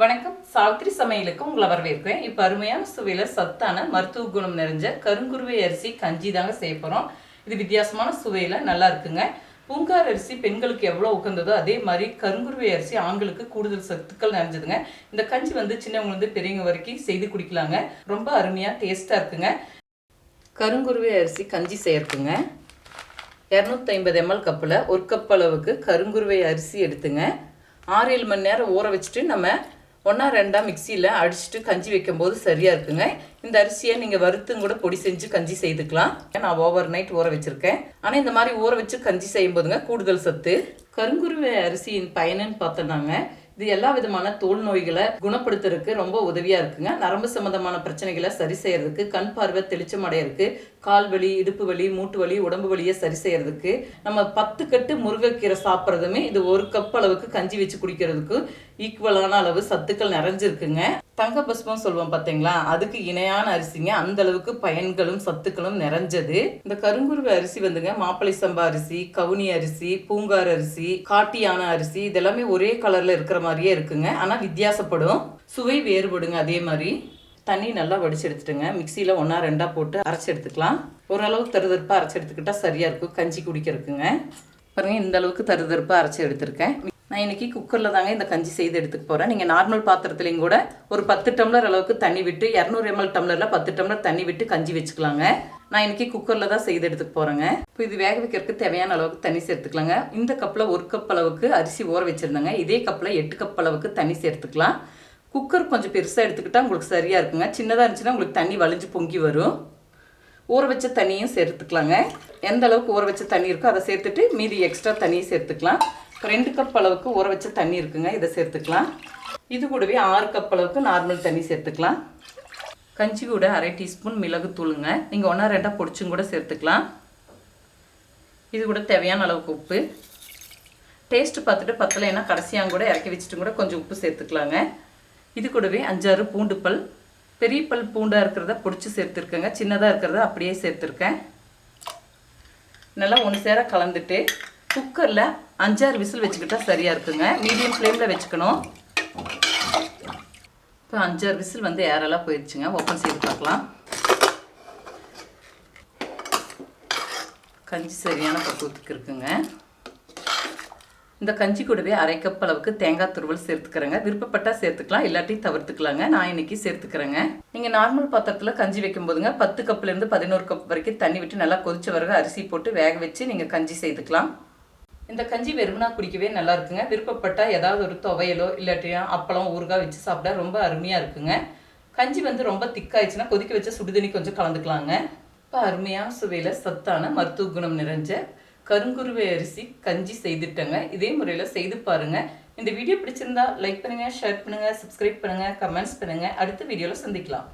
வணக்கம். சாவித்திரி சமையலுக்கு உங்களை வரவேற்கிறேன். இப்போ அருமையான சுவையில் சத்தான மருத்துவ குணம் நிறைஞ்ச கருங்குருவை அரிசி கஞ்சி தாங்க செய்ய போகிறோம் இது வித்தியாசமான சுவையில் நல்லா இருக்குங்க. பூங்கார் அரிசி பெண்களுக்கு எவ்வளோ உகந்ததோ அதே மாதிரி கருங்குருவை அரிசி ஆண்களுக்கு கூடுதல் சத்துக்கள் நிறைஞ்சதுங்க. இந்த கஞ்சி வந்து சின்னவங்கலேருந்து பெரியவங்க வரைக்கும் செய்து குடிக்கலாங்க. ரொம்ப அருமையாக டேஸ்ட்டாக இருக்குங்க. கருங்குருவை அரிசி கஞ்சி செய்யறதுங்க இரநூத்தி ஐம்பது எம்எல் கப்பில் ஒரு கப் அளவுக்கு கருங்குருவை அரிசி எடுத்துங்க. ஆறு ஏழு மணி நேரம் ஊற வச்சுட்டு நம்ம ஒன்றா ரெண்டாக மிக்சியில் அடிச்சுட்டு கஞ்சி வைக்கும்போது சரியாக இருக்குங்க. இந்த அரிசியை நீங்கள் வறுத்தும் கூட பொடி செஞ்சு கஞ்சி செய்துக்கலாம். நான் ஓவர் நைட் ஊற வச்சுருக்கேன். ஆனால் இந்த மாதிரி ஊற வச்சு கஞ்சி செய்யும் போதுங்க கூடுதல் சத்து. கருங்குருவை அரிசியின் பயனுன்னு பார்த்தோன்னாங்க இது எல்லா விதமான தோல் நோய்களை குணப்படுத்துறதுக்கு ரொம்ப உதவியா இருக்குங்க. நரம்பு சம்பந்தமான பிரச்சனைகளை சரி செய்யறதுக்கு கண் பார்வை தெளிச்சம் அடையறதுக்கு கால் வலி இடுப்பு வலி மூட்டு வலி உடம்பு வலியை சரி செய்யறதுக்கு நம்ம பத்து கட்டு முருங்கைக்கீரை சாப்பிட்றதுமே இது ஒரு கப் அளவுக்கு கஞ்சி வச்சு குடிக்கிறதுக்கு ஈக்குவலான அளவு சத்துக்கள் நிறைஞ்சிருக்குங்க. தங்க பஸ்மம் சொல்லுவோம் பார்த்தீங்களா அதுக்கு இணையான அரிசிங்க. அந்த அளவுக்கு பயன்களும் சத்துக்களும் நிறைஞ்சது. இந்த கருங்குருவி அரிசி வந்துங்க மாப்பிளை சம்பா அரிசி கவுனி அரிசி பூங்கார் அரிசி காட்டியான அரிசி இதெல்லாமே ஒரே கலர்ல இருக்கிற மாதிரியே இருக்குங்க. ஆனா வித்தியாசப்படும். சுவை வேறுபடுங்க அதே மாதிரி. தண்ணி நல்லா வடிச்சு எடுத்துட்டுங்க. மிக்சியில் ஒன்றா ரெண்டாக போட்டு அரைச்சி எடுத்துக்கலாம். ஓரளவுக்கு தருதருப்பாக அரைச்சி எடுத்துக்கிட்டா சரியாக இருக்கும். கஞ்சி குடிக்கிறதுக்குங்க. பாருங்க இந்த அளவுக்கு தருதருப்பாக அரைச்சி எடுத்திருக்கேன். நான் இன்னைக்கு குக்கரில் தாங்க இந்த கஞ்சி செய்து எடுத்துக்க போகிறேன் நீங்கள் நார்மல் பாத்திரத்துலையும் கூட ஒரு பத்து டம்ளர் அளவுக்கு தண்ணி விட்டு இரநூறு எம்எல் டம்ளரில் பத்து டம்ளர் தண்ணி விட்டு கஞ்சி வச்சுக்கலாங்க. நான் இன்னைக்கு குக்கரில் தான் செய்து எடுத்துக்க போகிறேங்க இப்போ இது வேக வைக்கிறதுக்கு தேவையான அளவுக்கு தண்ணி சேர்த்துக்கலாங்க. இந்த கப்பில் ஒரு கப் அளவுக்கு அரிசி ஊற வச்சுருந்தேங்க. இதே கப்பில் எட்டு கப் அளவுக்கு தண்ணி சேர்த்துக்கலாம். குக்கர் கொஞ்சம் பெருசாக எடுத்துக்கிட்டால் உங்களுக்கு சரியாக இருக்குங்க. சின்னதாக இருந்துச்சுன்னா உங்களுக்கு தண்ணி வலிஞ்சு பொங்கி வரும். ஊற வச்ச தண்ணியும் சேர்த்துக்கலாங்க. எந்த அளவுக்கு ஊற வச்ச தண்ணி இருக்கோ அதை சேர்த்துட்டு மீதி எக்ஸ்ட்ரா தண்ணியும் சேர்த்துக்கலாம். ரெண்டு கப் அளவுக்கு ஊற வச்ச தண்ணி இருக்குங்க. இதை சேர்த்துக்கலாம். இது கூடவே ஆறு கப் அளவுக்கு நார்மல் தண்ணி சேர்த்துக்கலாம். கஞ்சி கூட அரை டீஸ்பூன் மிளகு தூளுங்க. நீங்கள் ஒன்றா ரெண்டாக பொடிச்சும் கூட சேர்த்துக்கலாம். இது கூட தேவையான அளவுக்கு உப்பு. டேஸ்ட்டு பார்த்துட்டு பத்தலைன்னா கடைசியாக கூட இறக்கி வச்சுட்டு கூட கொஞ்சம் உப்பு சேர்த்துக்கலாங்க. இது கூடவே அஞ்சாறு பூண்டு பல். பெரிய பல் பூண்டாக இருக்கிறத பிடிச்சி சேர்த்துருக்கேங்க. சின்னதாக இருக்கிறத அப்படியே சேர்த்துருக்கேன். நல்லா ஒன்று சேர கலந்துட்டு குக்கரில் அஞ்சாறு விசில் வச்சுக்கிட்டா சரியாக இருக்குங்க. மீடியம் ஃப்ளேமில் வச்சுக்கணும். இப்போ அஞ்சாறு விசில் வந்து ஏரெல்லாம் போயிடுச்சுங்க ஓப்பன் செய்து பார்க்கலாம். கஞ்சி சரியான பக்குவத்துக்கு இருக்குங்க. இந்த கஞ்சி கூடவே அரை கப் அளவுக்கு தேங்காய் துருவல் சேர்த்துக்கிறேங்க. விருப்பப்பட்டா சேர்த்துக்கலாம் இல்லாட்டி தவிர்த்துக்கலாங்க. நான் இன்னைக்கு சேர்த்துக்கிறேங்க. நீங்கள் நார்மல் பாத்திரத்தில் கஞ்சி வைக்கும் போதுங்க பத்து கப்லேருந்து பதினோரு கப் வரைக்கும் தண்ணி விட்டு நல்லா கொதிச்ச பிறகு அரிசி போட்டு வேக வச்சு நீங்கள் கஞ்சி செய்துக்கலாம். இந்த கஞ்சி வெறுமனா குடிக்கவே நல்லா இருக்குங்க. விருப்பப்பட்டால் ஏதாவது ஒரு துவையலோ இல்லாட்டியும் அப்பளம் ஊறுகாய் வச்சு சாப்பிட்டா ரொம்ப அருமையாக இருக்குங்க. கஞ்சி வந்து ரொம்ப திக்காயிடுச்சுன்னா கொதிக்க வச்ச சுடுதண்ணி கொஞ்சம் கலந்துக்கலாங்க. இப்போ அருமையான சுவையில் சத்தான மருத்துவ குணம் நிறைஞ்ச கருங்குருவை அரிசி கஞ்சி செய்துட்டேங்க. இதே முறையில் செய்து பாருங்க. இந்த வீடியோ பிடிச்சிருந்தா லைக் பண்ணுங்கள் ஷேர் பண்ணுங்கள் சப்ஸ்கிரைப் பண்ணுங்கள் கமெண்ட்ஸ் பண்ணுங்கள் அடுத்த வீடியோவில் சந்திக்கலாம்.